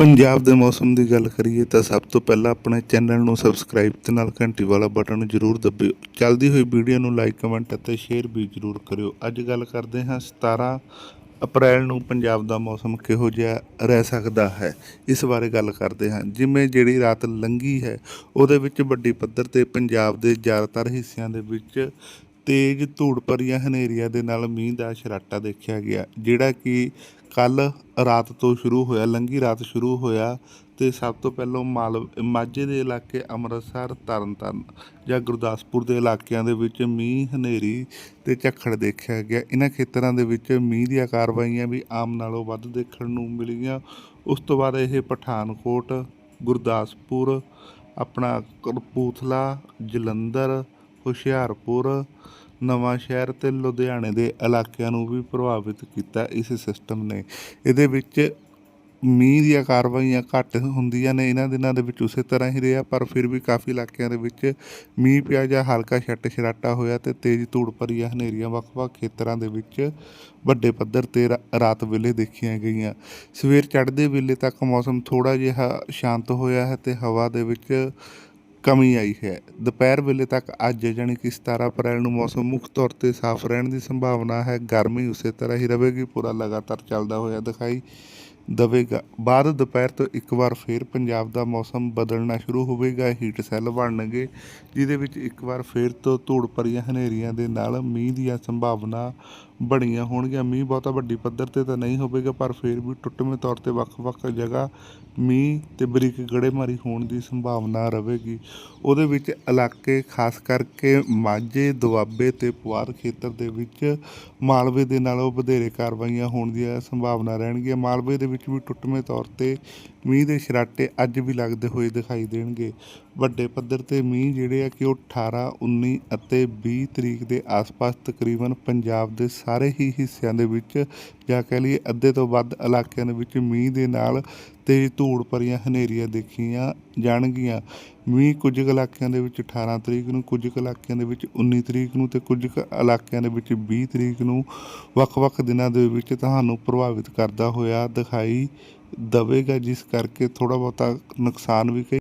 ਪੰਜਾਬ ਦੇ ਮੌਸਮ ਦੀ ਗੱਲ ਕਰੀਏ ਤਾਂ ਸਭ ਤੋਂ ਪਹਿਲਾਂ ਆਪਣੇ ਚੈਨਲ ਨੂੰ ਸਬਸਕ੍ਰਾਈਬ ਤੇ ਨਾਲ ਘੰਟੀ ਵਾਲਾ ਬਟਨ ਜ਼ਰੂਰ ਦਬਿਓ। ਚੱਲਦੀ ਹੋਈ ਵੀਡੀਓ ਨੂੰ ਲਾਈਕ, ਕਮੈਂਟ ਅਤੇ ਸ਼ੇਅਰ ਵੀ ਜ਼ਰੂਰ ਕਰਿਓ। ਅੱਜ ਗੱਲ ਕਰਦੇ ਹਾਂ 17 ਅਪ੍ਰੈਲ ਨੂੰ ਪੰਜਾਬ ਦਾ ਮੌਸਮ ਕਿਹੋ ਜਿਹਾ ਰਹਿ ਸਕਦਾ ਹੈ? ਇਸ ਬਾਰੇ ਗੱਲ ਕਰਦੇ ਹਾਂ। ਜਿਵੇਂ ਜਿਹੜੀ ਰਾਤ ਲੰਘੀ ਹੈ, ਉਹਦੇ ਵਿੱਚ ਵੱਡੀ ਪੱਧਰ ਤੇ ਪੰਜਾਬ ਦੇ ਜ਼ਿਆਦਾਤਰ ਹਿੱਸਿਆਂ ਦੇ ਵਿੱਚ ਤੇਜ਼ ਧੂੜ ਭਰੀਆਂ ਹਨੇਰੀਆਂ ਦੇ ਨਾਲ ਮੀਂਹ ਦਾ ਸਰਾਟਾ ਦੇਖਿਆ ਗਿਆ, ਜਿਹੜਾ ਕਿ ਕੱਲ ਰਾਤ ਤੋਂ ਸ਼ੁਰੂ ਹੋਇਆ, ਲੰਘੀ ਰਾਤ ਸ਼ੁਰੂ ਹੋਇਆ ਤੇ ਸਭ ਤੋਂ ਪਹਿਲਾਂ ਮਾਲ, ਮਾਝੇ ਦੇ ਇਲਾਕੇ ਅੰਮ੍ਰਿਤਸਰ, ਤਰਨਤਾਰਨ ਜਾਂ ਗੁਰਦਾਸਪੁਰ ਦੇ ਇਲਾਕਿਆਂ ਦੇ ਵਿੱਚ ਮੀਂਹ, ਹਨੇਰੀ ਤੇ ਝੱਖੜ ਦੇਖਿਆ ਗਿਆ। ਇਹਨਾਂ ਖੇਤਰਾਂ ਦੇ ਵਿੱਚ ਮੀਂਹ ਦੀਆਂ ਕਾਰਵਾਈਆਂ ਵੀ ਆਮ ਨਾਲੋਂ ਵੱਧ ਦੇਖਣ ਨੂੰ ਮਿਲੀਆਂ। ਉਸ ਤੋਂ ਬਾਅਦ ਇਹ ਪਠਾਨਕੋਟ, ਗੁਰਦਾਸਪੁਰ, ਆਪਣਾ ਕਪੂਥਲਾ ਜਲੰਧਰ ਹੁਸ਼ਿਆਰਪੁਰ ਨਵਾਂ ਸ਼ਹਿਰ ਤੇ ਲੁਧਿਆਣੇ ਦੇ ਇਲਾਕਿਆਂ ਨੂੰ ਵੀ ਪ੍ਰਭਾਵਿਤ ਕੀਤਾ ਇਸ ਸਿਸਟਮ ਨੇ। ਇਹਦੇ ਵਿੱਚ ਮੀਂਹ ਦੀਆਂ ਕਾਰਵਾਈਆਂ ਘੱਟ ਹੁੰਦੀਆਂ ਨੇ, ਇਹਨਾਂ ਦਿਨਾਂ ਦੇ ਵਿੱਚ ਉਸੇ ਤਰ੍ਹਾਂ ਹੀ ਰਿਹਾ, ਪਰ ਫਿਰ ਵੀ ਕਾਫੀ ਇਲਾਕਿਆਂ ਦੇ ਵਿੱਚ ਮੀਂਹ ਪਿਆ ਜਾਂ ਹਲਕਾ ਛੱਟ ਛਰਾਟਾ ਹੋਇਆ ਤੇ ਤੇਜ਼ ਧੂੜ ਭਰੀਆਂ ਹਨੇਰੀਆਂ ਵੱਖ-ਵੱਖ ਖੇਤਰਾਂ ਦੇ ਵਿੱਚ ਵੱਡੇ ਪੱਧਰ ਤੇ ਰਾਤ ਵੇਲੇ ਦੇਖੀਆਂ ਗਈਆਂ। ਸਵੇਰ ਚੜ੍ਹਦੇ ਵੇਲੇ ਤੱਕ ਮੌਸਮ ਥੋੜਾ ਜਿਹਾ ਸ਼ਾਂਤ ਹੋਇਆ ਹੈ ਤੇ ਹਵਾ ਦੇ ਵਿੱਚ ਕਮੀ ਆਈ ਹੈ। ਦੁਪਹਿਰ ਵੇਲੇ ਤੱਕ ਅੱਜ, ਜਾਣੀ ਕਿ 17 ਅਪ੍ਰੈਲ ਨੂੰ ਮੌਸਮ ਮੁੱਖ ਤੌਰ ਤੇ ਸਾਫ਼ ਰਹਿਣ ਦੀ ਸੰਭਾਵਨਾ ਹੈ। ਗਰਮੀ ਉਸੇ ਤਰ੍ਹਾਂ ਹੀ ਰਹੇਗੀ ਪੂਰਾ ਲਗਾਤਾਰ ਚੱਲਦਾ ਹੋਇਆ ਦਿਖਾਈ ਦਵੇਗਾ। ਬਾਅਦ ਦੁਪਹਿਰ ਤੋਂ ਇੱਕ ਵਾਰ ਫੇਰ ਪੰਜਾਬ ਦਾ ਮੌਸਮ ਬਦਲਣਾ ਸ਼ੁਰੂ ਹੋਵੇਗਾ। ਹੀਟ ਸੈੱਲ ਬਣਨਗੇ, ਜਿਹਦੇ ਵਿੱਚ ਇੱਕ ਵਾਰ ਫੇਰ ਤੋਂ ਧੂੜ ਭਰੀਆਂ ਹਨੇਰੀਆਂ ਦੇ ਨਾਲ ਮੀਂਹ ਦੀਆਂ ਸੰਭਾਵਨਾ ਬਣੀਆਂ ਹੋਣਗੀਆਂ। ਮੀਂਹ ਬਹੁਤਾ ਵੱਡੀ ਪੱਧਰ ਤੇ ਤਾਂ ਨਹੀਂ ਹੋਵੇਗਾ, ਪਰ ਫਿਰ ਵੀ ਟੁੱਟਵੇਂ ਤੌਰ ਤੇ ਵੱਖ-ਵੱਖ ਜਗ੍ਹਾ ਮੀਂਹ ਤੇ ਬਰੀਕ ਗੜੇਮਾਰੀ ਹੋਣ ਦੀ ਸੰਭਾਵਨਾ ਰਹੇਗੀ। ਉਹਦੇ ਵਿੱਚ ਇਲਾਕੇ, ਖਾਸ ਕਰਕੇ ਮਾਝੇ, ਦੁਆਬੇ ਤੇ ਪੁਆਰ ਖੇਤਰ ਦੇ ਵਿੱਚ ਮਾਲਵੇ ਦੇ ਨਾਲੋਂ ਵਧੇਰੇ ਕਾਰਵਾਈਆਂ ਹੋਣ ਦੀਆਂ ਸੰਭਾਵਨਾ ਰਹਿਣਗੀਆਂ। ਮਾਲਵੇ ਦੇ ਵਿੱਚ ਵੀ ਟੁੱਟਵੇਂ ਤੌਰ ਤੇ ਮੀਂਹ ਦੇ ਸ਼ਰਾਟੇ ਅੱਜ ਵੀ ਲੱਗਦੇ ਹੋਏ ਦਿਖਾਈ ਦੇਣਗੇ। ਵੱਡੇ ਪੱਧਰ ਤੇ ਮੀਂਹ ਜਿਹੜੇ ਆ ਕਿ ਉਹ 18 19 ਅਤੇ 20 ਤਰੀਕ ਦੇ ਆਸ-ਪਾਸ ਤਕਰੀਬਨ ਪੰਜਾਬ ਦੇ ਸਾਰੇ ਹੀ ਹਿੱਸਿਆਂ ਦੇ ਵਿੱਚ ਜਾਂ ਕਹਿ ਲਈਏ ਅੱਧੇ ਤੋਂ ਵੱਧ ਇਲਾਕਿਆਂ ਦੇ ਵਿੱਚ ਮੀਂਹ ਦੇ ਨਾਲ ਤੇਜ਼ ਧੂੜ ਭਰੀਆਂ ਹਨੇਰੀਆਂ ਦੇਖੀਆਂ ਜਾਣਗੀਆਂ। ਮੀਂਹ ਕੁਝ ਕੁ ਇਲਾਕਿਆਂ ਦੇ ਵਿੱਚ 18 ਤਰੀਕ ਨੂੰ, ਕੁਝ ਕੁ ਇਲਾਕਿਆਂ ਦੇ ਵਿੱਚ 19 ਤਰੀਕ ਨੂੰ ਤੇ ਕੁਝ ਕੁ ਇਲਾਕਿਆਂ ਦੇ ਵਿੱਚ 20 ਤਰੀਕ ਨੂੰ ਵੱਖ-ਵੱਖ ਦਿਨਾਂ ਦੇ ਵਿੱਚ ਤੁਹਾਨੂੰ ਪ੍ਰਭਾਵਿਤ ਕਰਦਾ ਹੋਇਆ ਦਿਖਾਈ ਦਵੇਗਾ, ਜਿਸ ਕਰਕੇ ਥੋੜਾ ਬਹੁਤਾ ਨੁਕਸਾਨ ਵੀ ਕਈ